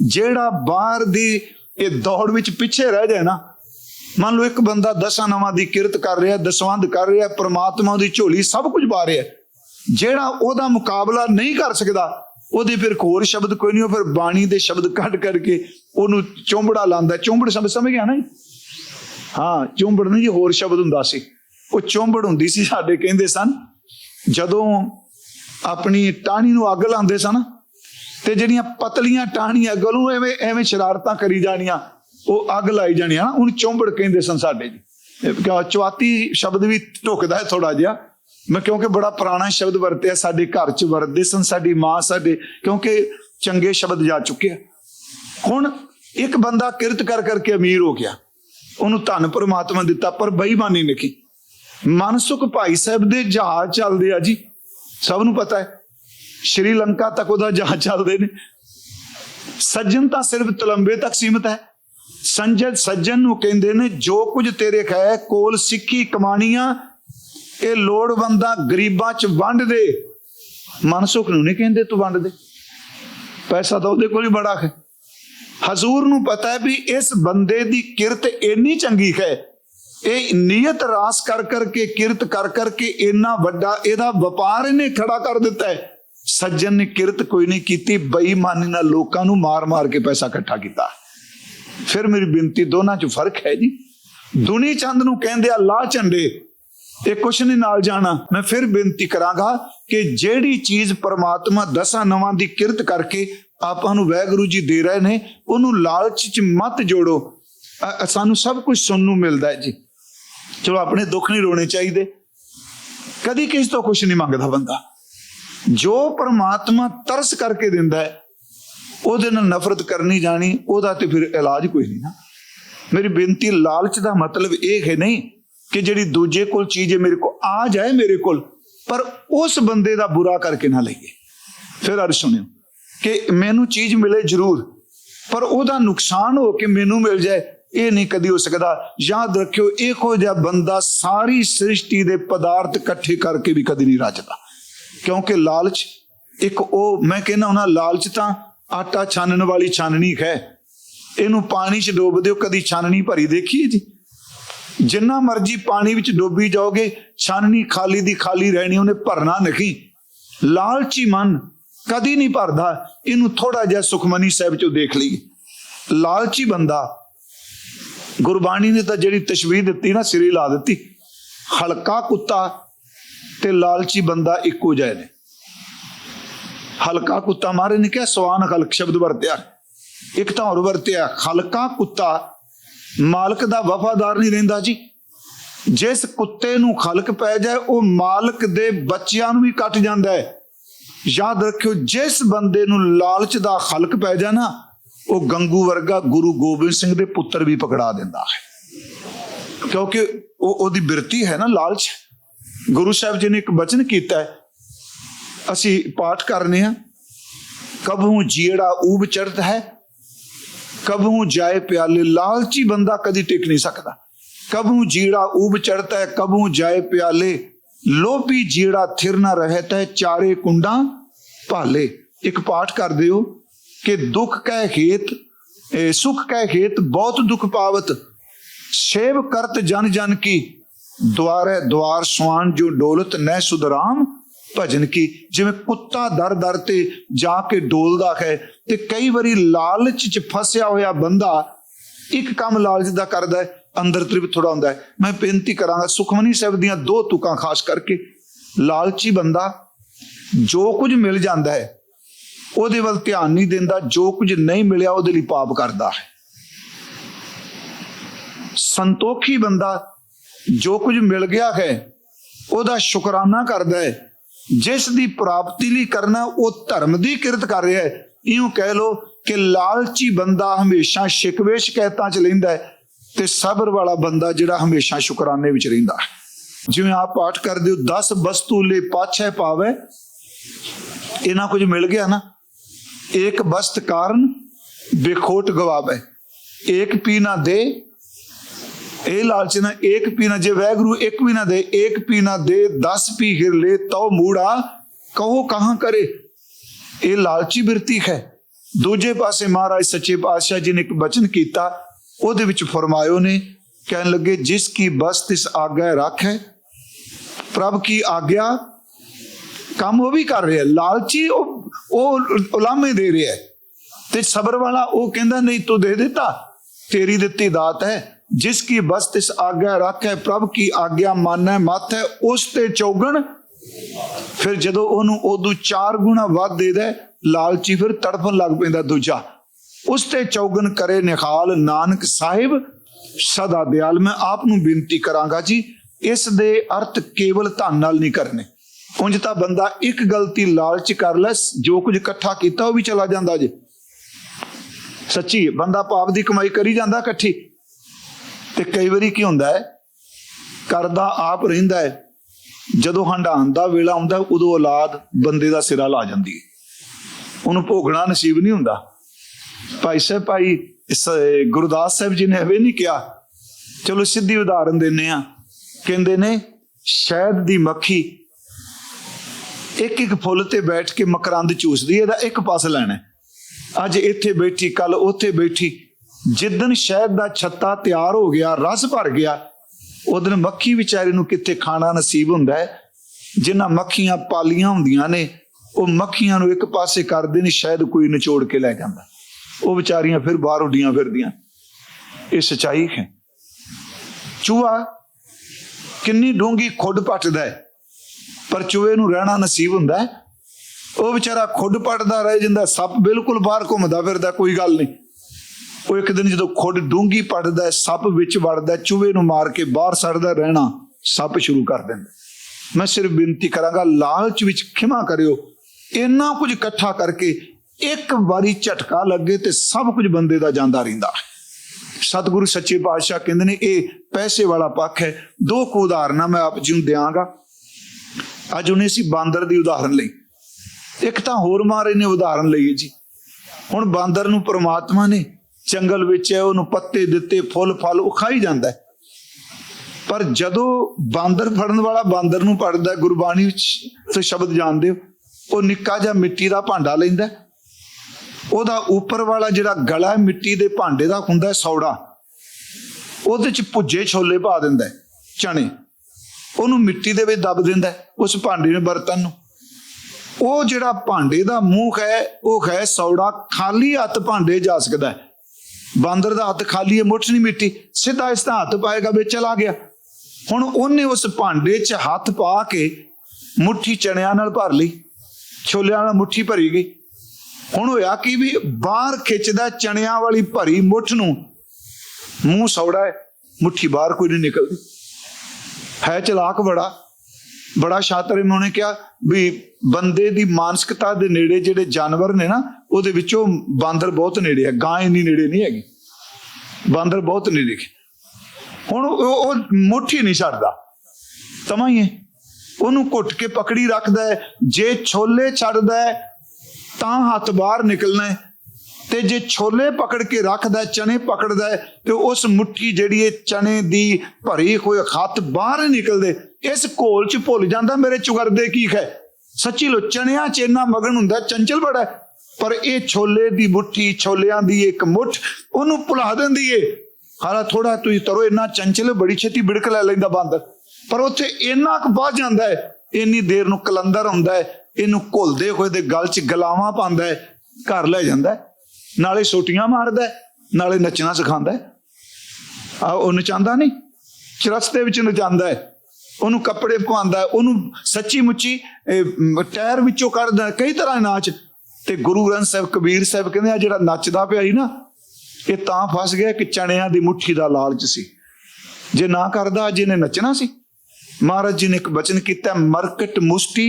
ਜਿਹੜਾ ਬਾਹਰ ਦੀ ਇਹ ਦੌੜ ਵਿੱਚ ਪਿੱਛੇ ਰਹਿ ਜਾਏ ਨਾ, ਮੰਨ ਲਓ ਇੱਕ ਬੰਦਾ ਦਸਾਂ ਨਵਾਂ ਦੀ ਕਿਰਤ ਕਰ ਰਿਹਾ, ਦਸਵੰਧ ਕਰ ਰਿਹਾ, ਪ੍ਰਮਾਤਮਾ ਦੀ ਝੋਲੀ ਸਭ ਕੁਝ ਪਾ ਰਿਹਾ, ਜਿਹੜਾ ਉਹਦਾ ਮੁਕਾਬਲਾ ਨਹੀਂ ਕਰ ਸਕਦਾ, ਉਹਦੇ ਫਿਰ ਹੋਰ ਸ਼ਬਦ ਕੋਈ ਨਹੀਂ, ਉਹ ਫਿਰ ਬਾਣੀ ਦੇ ਸ਼ਬਦ ਕੱਢ ਕਰਕੇ ਉਹਨੂੰ ਚੁੰਬੜਾ ਲਾਉਂਦਾ, ਚੁੰਬੜ ਸਮਝ ਸਮਝ ਗਿਆ ਨਾ ਹਾਂ, ਚੁੰਬੜ ਨਹੀਂ ਜੀ ਹੋਰ ਸ਼ਬਦ ਹੁੰਦਾ ਸੀ। ਉਹ ਚੁੰਬੜ ਹੁੰਦੀ ਸੀ, ਸਾਡੇ ਕਹਿੰਦੇ ਸਨ, ਜਦੋਂ ਆਪਣੀ ਟਾਹਣੀ ਨੂੰ ਅੱਗ ਲਾਉਂਦੇ ਸਨ, ਤੇ ਜਿਹੜੀਆਂ ਪਤਲੀਆਂ ਟਾਹਣੀਆਂ ਅੱਗ ਐਵੇਂ ਐਵੇਂ ਸ਼ਰਾਰਤਾਂ ਕਰੀ ਜਾਣੀਆਂ, ਉਹ ਅੱਗ ਲਾਈ ਜਾਣੀਆਂ ਨਾ, ਉਹਨੂੰ ਚੁੰਬੜ ਕਹਿੰਦੇ ਸਨ ਸਾਡੇ ਜੀ। ਇਹ ਚਵਾਤੀ ਸ਼ਬਦ ਵੀ ਢੁਕਦਾ ਹੈ ਥੋੜਾ ਜਿਹਾ। ਮੈਂ ਕਿਉਂਕਿ ਬੜਾ ਪੁਰਾਣਾ ਸ਼ਬਦ ਵਰਤਿਆ, ਸਾਡੇ ਘਰ ਚ ਵਰਤਦੇ ਸਨ, ਸਾਡੀ ਮਾਂ ਸਾਡੇ, ਕਿਉਂਕਿ ਚੰਗੇ ਸ਼ਬਦ ਜਾ ਚੁੱਕੇ ਆ। ਹੁਣ ਇੱਕ ਬੰਦਾ ਕਿਰਤ ਕਰ ਕਰਕੇ ਅਮੀਰ ਹੋ ਗਿਆ। ਉਹਨੂੰ ਧਨ ਪਰਮਾਤਮਾ ਦਿੱਤਾ, ਪਰ ਬੇਈਮਾਨੀ ਨਹੀਂ ਮਨਸੁਖ ਭਾਈ ਸਾਹਿਬ ਦੇ ਜਹਾਜ਼ ਚੱਲਦੇ ਆ ਜੀ। ਸਭ ਨੂੰ ਪਤਾ ਹੈ ਸ਼੍ਰੀਲੰਕਾ ਤੱਕ ਉਹਦਾ ਜਹਾਜ਼ ਚੱਲਦੇ ਨੇ। ਸੱਜਣ ਤਾਂ ਸਿਰਫ ਤਲੰਬੇ ਤੱਕ ਸੀਮਤ ਹੈ। ਸੰਜਤ ਸੱਜਣ ਨੂੰ ਕਹਿੰਦੇ ਨੇ, ਜੋ ਕੁਝ ਤੇਰੇ ਖੈ, ਕੋਲ ਸਿੱਖੀ ਕਮਾਣੀਆਂ, ਇਹ ਲੋੜਵੰਦਾਂ ਗਰੀਬਾਂ ਚ ਵੰਡ ਦੇ। ਮਨਸੁਖ ਨੂੰ ਨਹੀਂ ਕਹਿੰਦੇ ਤੂੰ ਵੰਡ ਦੇ। ਪੈਸਾ ਤਾਂ ਉਹਦੇ ਕੋਲ ਹੀ ਬੜਾ ਹੈ। ਹਜ਼ੂਰ ਨੂੰ ਪਤਾ ਹੈ ਵੀ ਇਸ ਬੰਦੇ ਦੀ ਕਿਰਤ ਇੰਨੀ ਚੰਗੀ ਹੈ। ਇਹ ਨੀਅਤ ਰਾਸ ਕਰ ਕਰਕੇ, ਕਿਰਤ ਕਰ ਕਰਕੇ ਇੰਨਾ ਵੱਡਾ ਇਹਦਾ ਵਪਾਰ ਇਹਨੇ ਖੜਾ ਕਰ ਦਿੱਤਾ ਹੈ। ਸੱਜਣ ਨੇ ਕਿਰਤ ਕੋਈ ਨਹੀਂ ਕੀਤੀ, ਬੇਈਮਾਨੀ ਨਾਲ ਲੋਕਾਂ ਨੂੰ ਮਾਰ-ਮਾਰ ਕੇ ਪੈਸਾ ਇਕੱਠਾ ਕੀਤਾ। ਫਿਰ ਮੇਰੀ ਬੇਨਤੀ, ਦੋਨਾਂ 'ਚ ਫ਼ਰਕ ਹੈ ਜੀ। ਦੁਨੀ ਚੰਦ ਨੂੰ ਕਹਿੰਦੇ ਆ, ਲਾ ਝੰਡੇ, ਇਹ ਕੁਛ ਨਹੀਂ ਨਾਲ ਜਾਣਾ। ਮੈਂ ਫਿਰ ਬੇਨਤੀ ਕਰਾਂਗਾ ਕਿ ਜਿਹੜੀ ਚੀਜ਼ ਪਰਮਾਤਮਾ ਦਸਾਂ ਨਵਾਂ ਦੀ ਕਿਰਤ ਕਰਕੇ ਆਪਾਂ ਨੂੰ ਵੈਗੁਰੂ ਜੀ ਦੇ ਰਹੇ ਨੇ, ਉਹਨੂੰ ਲਾਲਚ 'ਚ ਮਤ ਜੋੜੋ। ਸਾਨੂੰ ਸਭ ਕੁਝ ਸੁਣਨ ਨੂੰ ਮਿਲਦਾ ਹੈ ਜੀ। ਚਲੋ, ਆਪਣੇ ਦੁੱਖ ਨਹੀਂ ਰੋਣੇ ਚਾਹੀਦੇ। ਕਦੀ ਕਿਸ ਤੋਂ ਕੁਝ ਨਹੀਂ ਮੰਗਦਾ ਬੰਦਾ। ਜੋ ਪਰਮਾਤਮਾ ਤਰਸ ਕਰਕੇ ਦਿੰਦਾ ਹੈ, ਉਹਦੇ ਨਾਲ ਨਫ਼ਰਤ ਕਰਨੀ ਜਾਣੀ, ਉਹਦਾ ਤੇ ਫਿਰ ਇਲਾਜ ਕੋਈ ਨਹੀਂ ਨਾ। ਮੇਰੀ ਬੇਨਤੀ, ਲਾਲਚ ਦਾ ਮਤਲਬ ਇਹ ਹੈ ਨਹੀਂ ਕਿ ਜਿਹੜੀ ਦੂਜੇ ਕੋਲ ਚੀਜ਼ ਹੈ ਮੇਰੇ ਕੋਲ ਆ ਜਾਏ ਮੇਰੇ ਕੋਲ, ਪਰ ਉਸ ਬੰਦੇ ਦਾ ਬੁਰਾ ਕਰਕੇ ਨਾ ਲਈਏ। ਫਿਰ ਅਰ ਸੁਣਿਓ। ਕਿ ਮੈਨੂੰ ਚੀਜ਼ ਮਿਲੇ ਜ਼ਰੂਰ, ਪਰ ਉਹਦਾ ਨੁਕਸਾਨ ਹੋ ਕੇ ਮੈਨੂੰ ਮਿਲ ਜਾਏ, ਇਹ ਨਹੀਂ ਕਦੀ ਹੋ ਸਕਦਾ। ਯਾਦ ਰੱਖਿਓ, ਇਹੋ ਜਿਹਾ ਬੰਦਾ ਸਾਰੀ ਸ੍ਰਿਸ਼ਟੀ ਦੇ ਪਦਾਰਥ ਇਕੱਠੇ ਕਰਕੇ ਵੀ ਕਦੀ ਨਹੀਂ ਰਚਦਾ ਕਿਉਂਕਿ ਲਾਲਚ, ਇੱਕ ਉਹ, ਮੈਂ ਕਹਿੰਦਾ ਉਹਨਾਂ ਲਾਲਚ ਤਾਂ ਆਟਾ ਛਾਨਣ ਵਾਲੀ ਛਾਨਣੀ ਹੈ। ਇਹਨੂੰ ਪਾਣੀ 'ਚ ਡੋਬ ਦਿਓ, ਕਦੀ ਛਾਨਣੀ ਭਰੀ ਦੇਖੀ ਜੀ। ਜਿੰਨਾ ਮਰਜ਼ੀ ਪਾਣੀ ਵਿੱਚ ਡੋਬੀ ਜਾਓਗੇ, ਛਾਨਣੀ ਖਾਲੀ ਦੀ ਖਾਲੀ ਰਹਿਣੀ, ਉਹਨੇ ਭਰਨਾ ਨਹੀਂ। ਲਾਲਚੀ ਮਨ ਕਦੀ ਨਹੀਂ ਭਰਦਾ। ਇਹਨੂੰ ਥੋੜਾ ਜਿਹਾ ਸੁਖਮਨੀ ਸਾਹਿਬ ਚੋਂ ਦੇਖ ਲਈਏ। ਲਾਲਚੀ ਬੰਦਾ। ਗੁਰਬਾਣੀ ਨੇ ਤਾਂ ਜਿਹੜੀ ਤਸ਼ਬੀਹ ਦਿੱਤੀ ਨਾ, ਸਿਰੇ ਲਾ ਦਿੱਤੀ। ਹਲਕਾ ਕੁੱਤਾ ਤੇ ਲਾਲਚੀ ਬੰਦਾ ਇੱਕੋ ਜਿਹੇ ਨੇ। ਹਲਕਾ ਕੁੱਤਾ ਮਾਰੇ ਨੇ ਕਿਹਾ, ਸਵਾਨ ਹਲਕ ਸ਼ਬਦ ਵਰਤਿਆ। ਇੱਕ ਤਾਂ ਹੋਰ ਵਰਤਿਆ, ਹਲਕਾ ਕੁੱਤਾ ਮਾਲਕ ਦਾ ਵਫਾਦਾਰ ਨਹੀਂ ਰਹਿੰਦਾ ਜੀ। ਜਿਸ ਕੁੱਤੇ ਨੂੰ ਖਲਕ ਪੈ ਜਾਏ, ਉਹ ਮਾਲਕ ਦੇ ਬੱਚਿਆਂ ਨੂੰ ਵੀ ਕੱਟ ਜਾਂਦਾ ਹੈ। ਯਾਦ ਰੱਖਿਓ, ਜਿਸ ਬੰਦੇ ਨੂੰ ਲਾਲਚ ਦਾ ਖਲਕ ਪੈ ਜਾ ਨਾ, ਉਹ ਗੰਗੂ ਵਰਗਾ ਗੁਰੂ ਗੋਬਿੰਦ ਸਿੰਘ ਦੇ ਪੁੱਤਰ ਵੀ ਪਕੜਾ ਦਿੰਦਾ ਹੈ। ਕਿਉਂਕਿ ਉਹ ਉਹਦੀ ਬਿਰਤੀ ਹੈ ਨਾ, ਲਾਲਚ। ਗੁਰੂ ਸਾਹਿਬ ਜੀ ਨੇ ਇੱਕ ਬਚਨ ਕੀਤਾ ਹੈ। ਅਸੀਂ ਪਾਠ ਕਰਨੇ ਆ। ਕਬਹੂ ਜੀੜਾ ਊਬ ਚੜਤ ਹੈ। ਕਬਹੂ ਜਾਏ ਪਿਆਲੇ, ਲਾਲਚੀ ਬੰਦਾ ਕਦੀ ਟਿਕ ਨਹੀਂ ਸਕਦਾ। ਕਬਹੂ ਜੀੜਾ ਊਬ ਚੜਤਾ ਹੈ, ਕਬਹੂ ਜਾਏ ਪਿਆਲੇ ਲੋਭੀ ਜੀੜਾ ਥਿਰ ਨਾ ਰਹਤ ਹੈ ਚਾਰੇ ਕੁੰਡਾਂ ਭਾਲੇ। ਇੱਕ ਪਾਠ ਕਰ ਦਿਓ ਕਿ ਦੁੱਖ ਕੈ ਖੇਤ ਇਹ ਸੁਖ ਕੈ ਹੇਤ ਬਹੁਤ ਦੁੱਖ ਪਾਵਤ। ਸੇਵ ਕਰਤ ਜਨ ਜਨ ਕੀ ਦੁਆਰੇ ਦੁਆਰ ਸਵਾਨ ਜੋ ਡੋਲਤ ਨੈ ਸੁਧਰਾਮ ਭਜਨ ਕੀ। ਜਿਵੇਂ ਕੁੱਤਾ ਦਰ ਦਰ ਤੇ ਜਾ ਕੇ ਡੋਲਦਾ ਹੈ ਤੇ ਕਈ ਵਾਰੀ ਲਾਲਚ ਚ ਫਸਿਆ ਹੋਇਆ ਬੰਦਾ ਇੱਕ ਕੰਮ ਲਾਲਚ ਦਾ ਕਰਦਾ ਹੈ ਅੰਦਰ ਤ੍ਰਿਪਤ ਥੋੜਾ ਹੁੰਦਾ ਹੈ। ਮੈਂ ਬੇਨਤੀ ਕਰਾਂਗਾ, ਸੁਖਮਨੀ ਸਾਹਿਬ ਦੀਆਂ ਦੋ ਤੁਕਾਂ ਖਾਸ ਕਰਕੇ, ਲਾਲਚੀ ਬੰਦਾ ਜੋ ਕੁਝ ਮਿਲ ਜਾਂਦਾ ਹੈ, ਉਹਦੇ ਵੱਲ ਧਿਆਨ ਨਹੀਂ ਦਿੰਦਾ, ਜੋ ਕੁਝ ਨਹੀਂ ਮਿਲਿਆ, ਉਹਦੇ ਲਈ ਪਾਪ ਕਰਦਾ ਹੈ। ਸੰਤੋਖੀ ਬੰਦਾ ਜੋ ਕੁਝ ਮਿਲ ਗਿਆ ਹੈ, ਉਹਦਾ ਸ਼ੁਕਰਾਨਾ ਕਰਦਾ ਹੈ। ਜਿਸ ਦੀ ਪ੍ਰਾਪਤੀ ਲਈ ਕਰਨਾ, ਉਹ ਧਰਮ ਦੀ ਕਿਰਤ ਕਰ ਰਿਹਾ ਹੈ। ਇਉਂ ਕਹਿ ਲੋ ਕਿ ਲਾਲਚੀ ਬੰਦਾ ਹਮੇਸ਼ਾ ਸ਼ਿਕਵੇ ਸ਼ਿਕਾਇਤਾਂ ਚ ਲੈਂਦਾ ਹੈ। ਤੇ ਸਬਰ ਵਾਲਾ ਬੰਦਾ ਜਿਹੜਾ ਹਮੇਸ਼ਾ ਸ਼ੁਕਰਾਨੇ ਵਿੱਚ ਰਹਿੰਦਾ ਜਿਵੇਂ ਆਪ ਪਾਠ ਕਰਦੇ ਹੋ 10 ਵਸਤੂ ਲੈ ਪਾਛੈ ਪਾਵੇ ਇਹਨਾਂ ਕੁਝ ਮਿਲ ਗਿਆ ਨਾ। ਇੱਕ ਬਸਤ ਕਾਰਨ ਬੇਖੋਟ ਗਵਾਵੇ ਇੱਕ ਪੀ ਨਾ ਦੇ, ਇਹ ਲਾਲਚ ਨਾ ਇੱਕ ਪੀ ਨਾ ਜੇ ਵੈਗਰੂ ਇੱਕ ਵੀ ਨਾ ਦੇ ਇੱਕ ਪੀ ਨਾ ਦੇ 10 ਪੀ ਹਿਰ ਲੈ, ਤਉ ਮੂੜਾ ਕਹੋ ਕਹਾਂ ਕਰੇ। ਇਹ ਲਾਲਚੀ ਬਿਰਤੀ ਹੈ। ਦੂਜੇ ਪਾਸੇ ਮਹਾਰਾਜ ਸੱਚੇ ਪਾਤਸ਼ਾਹ ਜੀ ਨੇ ਇੱਕ ਬਚਨ ਕੀਤਾ ਉਹਦੇ ਵਿੱਚ ਫਰਮਾਇਓ ਨੇ, ਕਹਿਣ ਲੱਗੇ, ਜਿਸ ਕੀ ਬਸ ਇਸ ਆਗਿਆ ਰੱਖ ਹੈ ਪ੍ਰਭ ਕੀ ਆਗਿਆ, ਕੰਮ ਉਹ ਵੀ ਕਰ ਰਿਹਾ, ਲਾਲਚੀ ਉਹ ਉਹ ਉਲਾਮੇ ਦੇ ਰਿਹਾ। ਤੇ ਸਬਰ ਵਾਲਾ ਉਹ ਕਹਿੰਦਾ, ਨਹੀਂ ਤੂੰ ਦੇ ਦਿੱਤਾ, ਤੇਰੀ ਦਿੱਤੀ ਦਾਤ ਹੈ। ਜਿਸ ਕੀ ਬਸ ਇਸ ਆਗਿਆ ਰੱਖੈ, ਪ੍ਰਭ ਕੀ ਆਗਿਆ ਮਾਨੈ ਮਤ ਹੈ ਉਸ ਤੇ ਚੌਗਣ। ਫਿਰ ਜਦੋਂ ਉਹਨੂੰ ਉਦੋਂ ਚਾਰ ਗੁਣਾ ਵੱਧ ਦੇ ਦੇ, ਲਾਲਚੀ ਫਿਰ ਤੜਫਣ ਲੱਗ ਪੈਂਦਾ ਦੂਜਾ। ਉਸ ਤੇ ਚੌਗਨ ਕਰੇ ਨਿਹਾਲ ਨਾਨਕ ਸਾਹਿਬ, ਸਦਾ ਦਿਆਲ ਮੈਂ ਆਪ ਨੂੰ ਬੇਨਤੀ ਕਰਾਂਗਾ ਜੀ, ਇਸ ਦੇ ਅਰਥ ਕੇਵਲ ਧਨ ਨਾਲ ਨਹੀਂ ਕਰਨੇ। ਉਂਝ ਤਾਂ ਬੰਦਾ ਇੱਕ ਗਲਤੀ ਲਾਲਚ ਕਰ ਲੈ, ਜੋ ਕੁਝ ਇਕੱਠਾ ਕੀਤਾ ਉਹ ਵੀ ਚਲਾ ਜਾਂਦਾ ਜੇ। ਸੱਚੀ, ਬੰਦਾ ਪਾਪ ਦੀ ਕਮਾਈ ਕਰੀ ਜਾਂਦਾ ਇਕੱਠੀ। ਤੇ ਕਈ ਵਾਰੀ ਕੀ ਹੁੰਦਾ ਹੈ? ਕਰਦਾ ਆਪ ਰਹਿੰਦਾ ਹੈ। ਜਦੋਂ ਹੰਡਾਉਣ ਦਾ ਵੇਲਾ ਆਉਂਦਾ, ਉਦੋਂ ਔਲਾਦ ਬੰਦੇ ਦਾ ਸਿਰਾ ਲਾ ਜਾਂਦੀ ਹੈ। ਉਹਨੂੰ ਭੋਗਣਾ ਨਸੀਬ ਨਹੀਂ ਹੁੰਦਾ। ਭਾਈ ਸਾਹਿਬ, ਭਾਈ ਗੁਰਦਾਸ ਸਾਹਿਬ ਜੀ ਨੇ ਹਵੇ ਨਹੀਂ ਕਿਹਾ। ਚਲੋ ਸਿੱਧੀ ਉਦਾਹਰਨ ਦਿੰਨੇ ਆ ਕਹਿੰਦੇ ਨੇ, ਸ਼ਹਿਦ ਦੀ ਮੱਖੀ ਇੱਕ ਇੱਕ ਫੁੱਲ ਤੇ ਬੈਠ ਕੇ ਮਕਰੰਦ ਚੂਸਦੀ ਇਹਦਾ ਇੱਕ ਪਾਸ ਲੈਣਾ ਅੱਜ ਇੱਥੇ ਬੈਠੀ ਕੱਲ ਉੱਥੇ ਬੈਠੀ ਜਿੱਦਨ ਸ਼ਹਿਦ ਦਾ ਛੱਤਾ ਤਿਆਰ ਹੋ ਗਿਆ, ਰਸ ਭਰ ਗਿਆ, ਉਦੋਂ ਮੱਖੀ ਵਿਚਾਰੇ ਨੂੰ ਕਿੱਥੇ ਖਾਣਾ ਨਸੀਬ ਹੁੰਦਾ ਹੈ? ਜਿਨ੍ਹਾਂ ਮੱਖੀਆਂ ਪਾਲੀਆਂ ਹੁੰਦੀਆਂ ਨੇ, ਉਹ ਮੱਖੀਆਂ ਨੂੰ ਇੱਕ ਪਾਸੇ ਕਰਦੇ ਨੇ ਸ਼ਾਇਦ ਕੋਈ ਨਿਚੋੜ ਕੇ ਲੈ ਜਾਂਦਾ। ਉਹ ਵਿਚਾਰੀਆਂ ਫਿਰ ਬਾਹਰ ਉੱਡੀਆਂ ਫਿਰਦੀਆਂ। ਇਹ ਸਚਾਈ ਹੈ। ਚੂਹਾ ਕਿੰਨੀ ਡੂੰਗੀ ਖੁੱਡ ਪੱਟਦਾ ਹੈ, ਪਰ ਚੂਹੇ ਨੂੰ ਰਹਿਣਾ ਨਸੀਬ ਹੁੰਦਾ ਹੈ। ਉਹ ਵਿਚਾਰਾ ਖੁੱਡ ਪੱਟਦਾ ਰਹਿ ਜਾਂਦਾ, ਸੱਪ ਬਿਲਕੁਲ ਬਾਹਰ ਘੁੰਮਦਾ ਫਿਰਦਾ, ਕੋਈ ਗੱਲ ਨਹੀਂ। ਉਹ ਇੱਕ ਦਿਨ ਜਦੋਂ ਖੁੱਡ ਡੂੰਗੀ ਪੱਟਦਾ ਸੱਪ ਵਿੱਚ ਵੜਦਾ ਚੂਹੇ ਨੂੰ ਮਾਰ ਕੇ ਬਾਹਰ ਸੜਦਾ ਰਹਿਣਾ ਸੱਪ ਸ਼ੁਰੂ ਕਰ ਦਿੰਦਾ ਮੈਂ ਸਿਰਫ ਬੇਨਤੀ ਕਰਾਂਗਾ, ਲਾਲਚ ਵਿੱਚ ਖਿਮਾ ਕਰਿਓ। ਇੰਨਾ ਕੁਝ ਇਕੱਠਾ ਕਰਕੇ ਇੱਕ ਵਾਰੀ ਝਟਕਾ ਲੱਗੇ ਤੇ ਸਭ ਕੁਝ ਬੰਦੇ ਦਾ ਜਾਂਦਾ ਰਹਿੰਦਾ। ਸਤਿਗੁਰੂ ਸੱਚੇ ਪਾਤਸ਼ਾਹ ਕਹਿੰਦੇ ਨੇ, ਇਹ ਪੈਸੇ ਵਾਲਾ ਪੱਖ ਹੈ। ਦੋ ਕੁ ਉਦਾਹਰਨਾਂ ਮੈਂ ਆਪ ਜੀ ਨੂੰ ਦਿਆਂਗਾ। ਅੱਜ ਉਹਨੇ ਸੀ ਬਾਂਦਰ ਦੀ ਉਦਾਹਰਨ ਲਈ। ਇੱਕ ਤਾਂ ਹੋਰ ਮਾਰੇ ਨੇ ਉਦਾਹਰਨ ਲਈ ਹੈ ਜੀ। ਹੁਣ ਬਾਂਦਰ ਨੂੰ ਪ੍ਰਮਾਤਮਾ ਨੇ ਜੰਗਲ ਵਿੱਚ ਹੈ, ਉਹਨੂੰ ਪੱਤੇ ਦਿੱਤੇ, ਫੁੱਲ, ਫਲ, ਉਹ ਖਾਈ ਜਾਂਦਾ ਪਰ ਜਦੋਂ ਬਾਂਦਰ ਫੜਨ ਵਾਲਾ ਬਾਂਦਰ ਨੂੰ ਪੜਦਾ ਗੁਰਬਾਣੀ ਵਿੱਚ ਤੇ ਸ਼ਬਦ ਜਾਣਦੇ ਹੋ, ਉਹ ਨਿੱਕਾ ਜਿਹਾ ਮਿੱਟੀ ਦਾ ਭਾਂਡਾ ਲੈਂਦਾ ਉਹਦਾ ਉੱਪਰ ਵਾਲਾ ਜਿਹੜਾ ਗਲਾ ਮਿੱਟੀ ਦੇ ਭਾਂਡੇ ਦਾ ਹੁੰਦਾ ਸੌੜਾ। ਉਹਦੇ ਚ ਭੁੱਜੇ ਛੋਲੇ ਪਾ ਦਿੰਦਾ ਚਣੇ ਉਹਨੂੰ ਮਿੱਟੀ ਦੇ ਵਿੱਚ ਦੱਬ ਦਿੰਦਾ ਉਸ ਭਾਂਡੇ ਨੂੰ ਬਰਤਨ ਨੂੰ। ਉਹ ਜਿਹੜਾ ਭਾਂਡੇ ਦਾ ਮੂੰਹ ਹੈ, ਉਹ ਹੈ ਸੌੜਾ, ਖਾਲੀ ਹੱਥ ਭਾਂਡੇ ਜਾ ਸਕਦਾ ਬਾਂਦਰ ਦਾ ਹੱਥ ਖਾਲੀ ਹੈ, ਮੁੱਠ ਨਹੀਂ ਮਿੱਟੀ, ਸਿੱਧਾ ਇਸ ਦਾ ਹੱਥ ਪਾਏਗਾ, ਵਿੱਚ ਚਲਾ ਗਿਆ। ਹੁਣ ਉਹਨੇ ਉਸ ਭਾਂਡੇ 'ਚ ਹੱਥ ਪਾ ਕੇ ਮੁੱਠੀ ਚਣਿਆਂ ਨਾਲ ਭਰ ਲਈ, ਛੋਲਿਆਂ ਨਾਲ ਮੁੱਠੀ ਭਰੀ ਗਈ। ਹੁਣ ਹੋਇਆ ਕਿ ਵੀ ਬਾਹਰ ਖਿੱਚਦਾ ਚਣਿਆਂ ਵਾਲੀ ਭਰੀ ਮੁੱਠ ਨੂੰ। ਮੂੰਹ ਸੌੜਾ ਹੈ, ਮੁੱਠੀ ਬਾਹਰ ਕੋਈ ਨਹੀਂ ਨਿਕਲਦੀ। ਹੈ ਚਲਾਕ ਬੜਾ ਬੜਾ ਸ਼ਾਤਰ ਹੈ। ਉਹਨੇ ਕਿਹਾ ਵੀ ਬੰਦੇ ਦੀ ਮਾਨਸਿਕਤਾ ਦੇ ਨੇੜੇ ਜਿਹੜੇ ਜਾਨਵਰ ਨੇ ਨਾ, ਉਹਦੇ ਵਿੱਚੋਂ ਬਾਂਦਰ ਬਹੁਤ ਨੇੜੇ ਹੈ ਗਾਂ ਇੰਨੀ ਨੇੜੇ ਨਹੀਂ ਹੈਗੀ। ਬਾਂਦਰ ਬਹੁਤ ਨੇੜੇ ਹੁਣ ਉਹ ਉਹ ਮੁੱਠੀ ਨਹੀਂ ਛੱਡਦਾ। ਤਮਾ ਹੀ। ਉਹਨੂੰ ਘੁੱਟ ਕੇ ਪਕੜੀ ਰੱਖਦਾ ਹੈ। ਜੇ ਛੋਲੇ ਛੱਡਦਾ ਹੈ ਤਾਂ ਹੱਥ ਬਾਹਰ ਨਿਕਲਣਾ ਹੈ ਤੇ ਜੇ ਛੋਲੇ ਪਕੜ ਕੇ ਰੱਖਦਾ ਹੈ, ਚਨੇ ਪਕੜਦਾ ਹੈ, ਤੇ ਉਸ ਮੁੱਠੀ ਜਿਹੜੀ ਇਹ ਚਨੇ ਦੀ ਭਰੀ ਹੋਈ ਹੱਥ ਬਾਹਰ ਨਿਕਲਦੇ ਇਸ ਘੋਲ ਚ ਭੁੱਲ ਜਾਂਦਾ ਮੇਰੇ ਚੁਗਰਦੇ ਕੀ ਹੈ ਸੱਚੀ ਲੋ ਚਨਿਆਂ ਚ ਇੰਨਾ ਮਗਨ ਹੁੰਦਾ ਚੰਚਲ ਬੜਾ ਪਰ ਇਹ ਛੋਲੇ ਦੀ ਮੁੱਠੀ ਛੋਲਿਆਂ ਦੀ ਇੱਕ ਮੁੱਠ ਉਹਨੂੰ ਭੁਲਾ ਦਿੰਦੀ ਏ। ਹਾਲਾ ਥੋੜਾ ਤੁਸੀਂ ਤਰੋ ਇੰਨਾ ਚੰਚਲ ਬੜੀ ਛੇਤੀ ਬਿੜਕ ਲੈ ਲੈਂਦਾ ਬਾਂਦਰ। ਪਰ ਉੱਥੇ ਇੰਨਾ ਕੁ ਵੱਧ ਜਾਂਦਾ ਹੈ ਇੰਨੀ ਦੇਰ ਨੂੰ ਕਲੰਦਰ ਹੁੰਦਾ ਹੈ ਇਹਨੂੰ ਘੁਲਦੇ ਹੋਏ ਦੇ ਗਲ 'ਚ ਗਲਾਵਾਂ ਪਾਉਂਦਾ ਹੈ, ਘਰ ਲੈ ਜਾਂਦਾ ਨਾਲੇ ਸੋਟੀਆਂ ਮਾਰਦਾ ਨਾਲੇ ਨੱਚਣਾ ਸਿਖਾਉਂਦਾ ਹੈ। ਆ, ਉਹ ਨਚਾਉਂਦਾ ਨਹੀਂ, ਚਰਸਤੇ ਵਿੱਚ ਨਚਾਉਂਦਾ ਹੈ, ਉਹਨੂੰ ਕੱਪੜੇ ਪਵਾਉਂਦਾ ਉਹਨੂੰ ਸੱਚੀ ਮੁੱਚੀ ਟਾਇਰ ਵਿੱਚੋਂ ਕੱਢਦਾ ਕਈ ਤਰ੍ਹਾਂ ਨਾਚ। ਤੇ ਗੁਰੂ ਗ੍ਰੰਥ ਸਾਹਿਬ, ਕਬੀਰ ਸਾਹਿਬ ਕਹਿੰਦੇ ਆ, ਜਿਹੜਾ ਨੱਚਦਾ ਪਿਆ ਸੀ ਨਾ, ਇਹ ਤਾਂ ਫਸ ਗਿਆ ਕਿ ਚਣਿਆਂ ਦੀ ਮੁੱਠੀ ਦਾ ਲਾਲਚ ਸੀ। ਜੇ ਨਾ ਕਰਦਾ, ਅੱਜ ਇਹਨੇ ਨੱਚਣਾ ਸੀ। ਮਹਾਰਾਜ ਜੀ ਨੇ ਇੱਕ ਬਚਨ ਕੀਤਾ, ਮਰਕਟ ਮੁਸ਼ਟੀ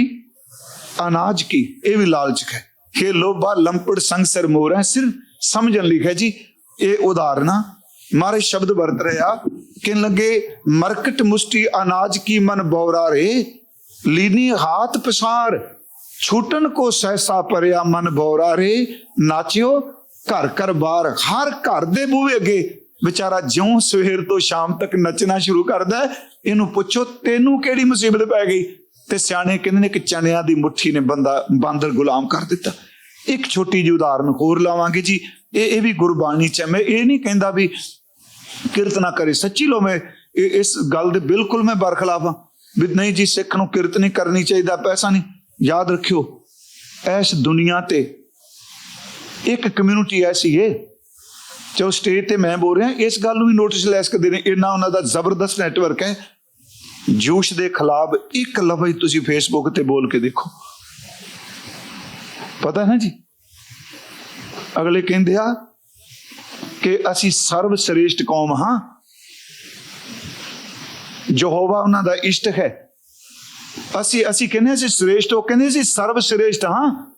ਅਨਾਜ ਕੀ? ਇਹ ਵੀ ਲਾਲਚ ਹੈ। ਖੇ ਲੋਭਾ, ਲੰਪੜ ਸੰਗ ਸਰ ਮੋਰ ਹੈ। ਸਿਰ ਸਮਝਣ ਲਈ ਹੈ ਜੀ, ਇਹ ਉਦਾਹਰਣਾ। ਮਾਰੇ ਸ਼ਬਦ ਵਰਤ ਰਿਹਾ ਕਿ ਲੱਗੇ, ਮਰਕਟ ਮੁਸ਼ਟੀ ਅਨਾਜ ਕੀ ਮਨ ਬੌਰਾ ਰੇ? ਲੀਨੀ ਹਾਥ ਪਸਾਰ ਛੂਟਨ ਕੋ ਸਹਿਸਾ ਪਰਿਆ ਮਨ ਬੌਰਾ ਰੇ? ਨਾਚਿਓ, ਘਰ ਘਰ ਬਾਰ, ਹਰ ਘਰ ਦੇ ਬੂਹੇ ਅੱਗੇ। ਵਿਚਾਰਾ ਜਿਉਂ ਸਵੇਰ ਤੋਂ ਸ਼ਾਮ ਤੱਕ ਨੱਚਣਾ ਸ਼ੁਰੂ ਕਰਦਾ ਇਹਨੂੰ ਪੁੱਛੋ, ਤੈਨੂੰ ਕਿਹੜੀ ਮੁਸੀਬਤ ਪੈ ਗਈ? ਤੇ ਸਿਆਣੇ ਕਹਿੰਦੇ ਨੇ ਕਿ ਚਨਿਆਂ ਦੀ ਮੁੱਠੀ ਨੇ ਬੰਦਾ, ਬਾਂਦਰ ਗੁਲਾਮ ਕਰ ਦਿੱਤਾ। ਇੱਕ ਛੋਟੀ ਜਿਹੀ ਉਦਾਹਰਨ ਹੋਰ ਲਾਵਾਂਗੇ ਜੀ। ਇਹ ਇਹ ਵੀ ਗੁਰਬਾਣੀ ਚ ਮੈਂ ਇਹ ਨਹੀਂ ਕਹਿੰਦਾ ਵੀ ਕਿਰਤ ਨਾ ਕਰੇ। ਸੱਚੀ ਲੋ ਮੈਂ, ਇਹ- ਇਸ ਗੱਲ ਦੇ ਬਿਲਕੁਲ ਮੈਂ ਬਰਖਲਾਫ ਹਾਂ। ਵੀ ਨਹੀਂ ਜੀ, ਸਿੱਖ ਨੂੰ ਕਿਰਤ ਨਹੀਂ ਕਰਨੀ ਚਾਹੀਦਾ, ਪੈਸਾ ਨਹੀਂ। ਯਾਦ ਰੱਖਿਓ ਇਸ ਦੁਨੀਆ ਤੇ ਇੱਕ ਕਮਿਊਨਿਟੀ ਐਸੀ ਹੈ ਜੋ ਸਟੇਜ ਤੇ ਮੈਂ ਬੋਲ ਰਿਹਾ, ਇਸ ਗੱਲ ਨੂੰ ਵੀ ਨੋਟਿਸ ਲੈ ਸਕਦੇ ਨੇ। ਇੰਨਾ ਉਹਨਾਂ ਦਾ ਜ਼ਬਰਦਸਤ ਨੈਟਵਰਕ ਹੈ। ਜੋਸ਼ ਦੇ ਖਿਲਾਫ ਇੱਕ ਲਫ਼ਜ਼ ਤੁਸੀਂ ਫੇਸਬੁੱਕ ਤੇ ਬੋਲ ਕੇ ਦੇਖੋ। ਪਤਾ ਨਾ ਜੀ? ਅਗਲੇ ਕਹਿੰਦੇ ਆ ਕਿ ਅਸੀਂ ਸਰਵ ਸ੍ਰੇਸ਼ਟ ਕੌਮ ਹਾਂ। ਯਹੋਵਾ ਉਹਨਾਂ ਦਾ ਇਸ਼ਟ ਹੈ। ਅਸੀਂ ਅਸੀਂ ਕਹਿੰਦੇ ਅਸੀਂ ਸ੍ਰੇਸ਼ਟ ਉਹ ਕਹਿੰਦੇ ਅਸੀਂ ਸਰਵ ਸ੍ਰੇਸ਼ਟ ਹਾਂ।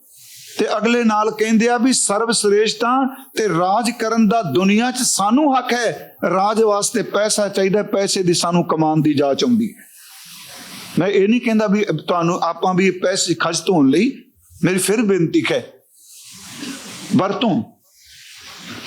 ਤੇ ਅਗਲੇ ਨਾਲ ਕਹਿੰਦੇ ਆ ਵੀ ਸਰਵ ਸ੍ਰੇਸ਼ਟ ਤੇ ਰਾਜ ਕਰਨ ਦਾ ਦੁਨੀਆ 'ਚ ਸਾਨੂੰ ਹੱਕ ਹੈ। ਰਾਜ ਵਾਸਤੇ ਪੈਸਾ ਚਾਹੀਦਾ, ਪੈਸੇ ਦੀ ਸਾਨੂੰ ਕਮਾਉਣ ਦੀ ਜਾਚ ਆਉਂਦੀ ਹੈ। ਮੈਂ ਇਹ ਨਹੀਂ ਕਹਿੰਦਾ ਵੀ ਤੁਹਾਨੂੰ ਆਪਾਂ ਵੀ ਪੈਸੇ ਖਰਚ ਧੋਣ ਲਈ ਮੇਰੀ ਫਿਰ ਬੇਨਤੀ ਹੈ। ਵਰਤੋਂ,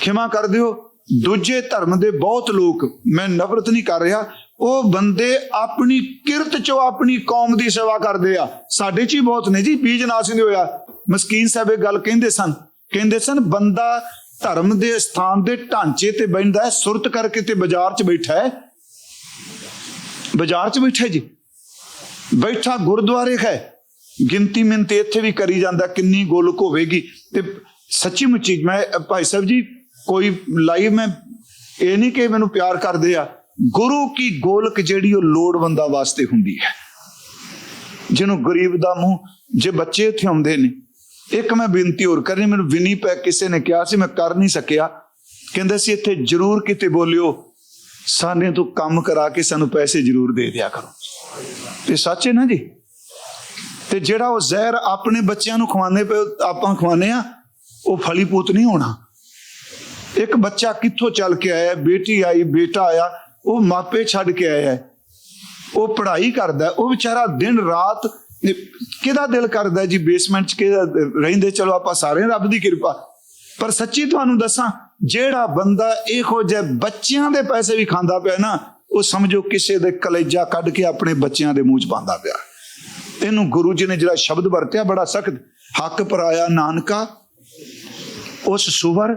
ਖਿਮਾ ਕਰ ਦਿਓ। ਦੂਜੇ ਧਰਮ ਦੇ ਬਹੁਤ ਲੋਕ, ਮੈਂ ਨਫ਼ਰਤ ਨਹੀਂ ਕਰ ਰਿਹਾ, ਉਹ ਬੰਦੇ ਆਪਣੀ ਕਿਰਤ ਚੋਂ ਆਪਣੀ ਕੌਮ ਦੀ ਸੇਵਾ ਕਰਦੇ ਆ। ਸਾਡੇ ਚ ਹੀ ਬਹੁਤ ਨੇ ਜੀ, ਬੀਜ ਨਾਸ ਨਹੀਂ ਹੋਇਆ। ਮਸਕੀਨ ਸਾਹਿਬ ਇਹ ਗੱਲ ਕਹਿੰਦੇ ਸਨ ਕਹਿੰਦੇ ਸਨ, ਬੰਦਾ ਧਰਮ ਦੇ ਸਥਾਨ ਦੇ ਢਾਂਚੇ ਤੇ ਬੈਠਦਾ ਹੈ, ਸੁਰਤ ਕਰਕੇ ਤੇ ਬਾਜ਼ਾਰ 'ਚ ਬੈਠਾ ਹੈ। ਬਾਜ਼ਾਰ 'ਚ ਬੈਠਾ ਜੀ। ਬੈਠਾ ਗੁਰਦੁਆਰੇ ਹੈ। ਗਿਣਤੀ ਮਿੰਤੀ ਇੱਥੇ ਵੀ ਕਰੀ ਜਾਂਦਾ, ਕਿੰਨੀ ਗੋਲਕ ਹੋਵੇਗੀ। ਤੇ ਸੱਚੀ ਮੁੱਚੀ ਮੈਂ, ਭਾਈ ਸਾਹਿਬ ਜੀ, ਕੋਈ ਲਾਈਵ ਮੈਂ ਇਹ ਨਹੀਂ ਕਿ ਮੈਨੂੰ ਪਿਆਰ ਕਰਦੇ ਆ। ਗੁਰੂ ਕੀ ਗੋਲਕ ਜਿਹੜੀ ਉਹ ਲੋੜਵੰਦਾਂ ਵਾਸਤੇ ਹੁੰਦੀ ਹੈ। ਜਿਹਨੂੰ ਗਰੀਬ ਦਾ ਮੂੰਹ, ਜੇ ਬੱਚੇ ਇੱਥੇ ਆਉਂਦੇ ਨੇ ਇੱਕ ਮੈਂ ਬੇਨਤੀ ਹੋਰ ਕਰਨੀ, ਮੈਨੂੰ ਵਿਨੀ ਪੈ ਕਿਸੇ ਨੇ ਕਿਹਾ ਸੀ, ਮੈਂ ਕਰ ਨਹੀਂ ਸਕਿਆ। ਕਹਿੰਦੇ ਸੀ, ਇੱਥੇ ਜ਼ਰੂਰ ਕਿਤੇ ਬੋਲਿਓ ਸਾਨੇ ਤੋਂ ਕੰਮ ਕਰਾ ਕੇ ਸਾਨੂੰ ਪੈਸੇ ਜ਼ਰੂਰ ਦੇ ਦਿਆ ਕਰੋ। ਤੇ ਸੱਚ ਹੈ ਨਾ ਜੀ? ਤੇ ਜਿਹੜਾ ਉਹ ਜ਼ਹਿਰ ਆਪਣੇ ਬੱਚਿਆਂ ਨੂੰ ਖਵਾਉਂਦੇ ਪਏ, ਆਪਾਂ ਖਵਾਉਂਦੇ ਆ ਉਹ ਫਲੀ ਫਲੀਪੂਤ ਨਹੀਂ ਹੋਣਾ। ਇੱਕ ਬੱਚਾ ਕਿੱਥੋਂ ਚੱਲ ਕੇ ਆਇਆ, ਬੇਟੀ ਆਈ, ਬੇਟਾ ਆਇਆ, ਉਹ ਮਾਪੇ ਛੱਡ ਕੇ ਆਇਆ। ਉਹ ਪੜ੍ਹਾਈ ਕਰਦਾ, ਉਹ ਵਿਚਾਰਾ ਦਿਨ ਰਾਤ ਕਿਹਦਾ ਦਿਲ ਕਰਦਾ ਜੀ ਬੇਸਮੈਂਟ 'ਚ ਕਿਹਦਾ ਰਹਿੰਦੇ? ਚਲੋ ਆਪਾਂ ਸਾਰੇ ਰੱਬ ਦੀ ਕਿਰਪਾ। ਪਰ ਸੱਚੀ ਤੁਹਾਨੂੰ ਦੱਸਾਂ, ਜਿਹੜਾ ਬੰਦਾ ਇਹੋ ਜਿਹੇ ਬੱਚਿਆਂ ਦੇ ਪੈਸੇ ਵੀ ਖਾਂਦਾ ਪਿਆ ਨਾ, ਉਹ ਸਮਝੋ ਕਿਸੇ ਦੇ ਕਲੇਜਾ ਕੱਢ ਕੇ ਆਪਣੇ ਬੱਚਿਆਂ ਦੇ ਮੂੰਹ 'ਚ ਪਾਉਂਦਾ ਪਿਆ। ਇਹਨੂੰ ਗੁਰੂ ਜੀ ਨੇ ਜਿਹੜਾ ਸ਼ਬਦ ਵਰਤਿਆ ਬੜਾ ਸਖਤ, ਹੱਕ ਪਰਾਇਆ ਨਾਨਕਾ, ਉਸ ਸੁਵਰ,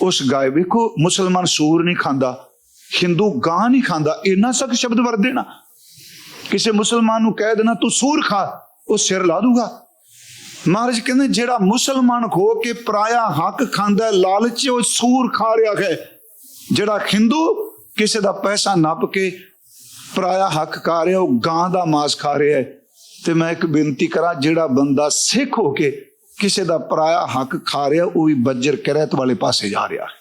ਉਸ ਗਾਇ ਵੇਖੋ, ਮੁਸਲਮਾਨ ਸੂਰ ਨਹੀਂ ਖਾਂਦਾ, ਹਿੰਦੂ ਗਾਂ ਨਹੀਂ ਖਾਂਦਾ, ਇੰਨਾ ਸਖਤ ਸ਼ਬਦ ਵਰਤ ਦੇਣਾ ਕਿਸੇ ਮੁਸਲਮਾਨ ਨੂੰ ਕਹਿ ਦੇਣਾ, ਤੂੰ ਸੂਰ ਖਾ, ਉਹ ਸਿਰ ਲਾ ਦੂਗਾ। ਮਹਾਰਾਜ ਕਹਿੰਦੇ, ਜਿਹੜਾ ਮੁਸਲਮਾਨ ਖੋ ਕੇ ਪਰਾਇਆ ਹੱਕ ਖਾਂਦਾ ਲਾਲਚ, ਉਹ ਸੂਰ ਖਾ ਰਿਹਾ ਹੈ। ਜਿਹੜਾ ਹਿੰਦੂ ਕਿਸੇ ਦਾ ਪੈਸਾ ਨੱਪ ਕੇ ਪਰਾਇਆ ਹੱਕ ਖਾ ਰਿਹਾ, ਉਹ ਗਾਂ ਦਾ ਮਾਸ ਖਾ ਰਿਹਾ ਹੈ। ਤੇ ਮੈਂ ਇੱਕ ਬੇਨਤੀ ਕਰਾਂ, ਜਿਹੜਾ ਬੰਦਾ ਸਿੱਖ ਹੋ ਕੇ ਕਿਸੇ ਦਾ ਪਰਾਇਆ ਹੱਕ ਖਾ ਰਿਹਾ, ਉਹ ਵੀ ਬੱਜਰ ਕਰੈਤ ਵਾਲੇ ਪਾਸੇ ਜਾ ਰਿਹਾ ਹੈ।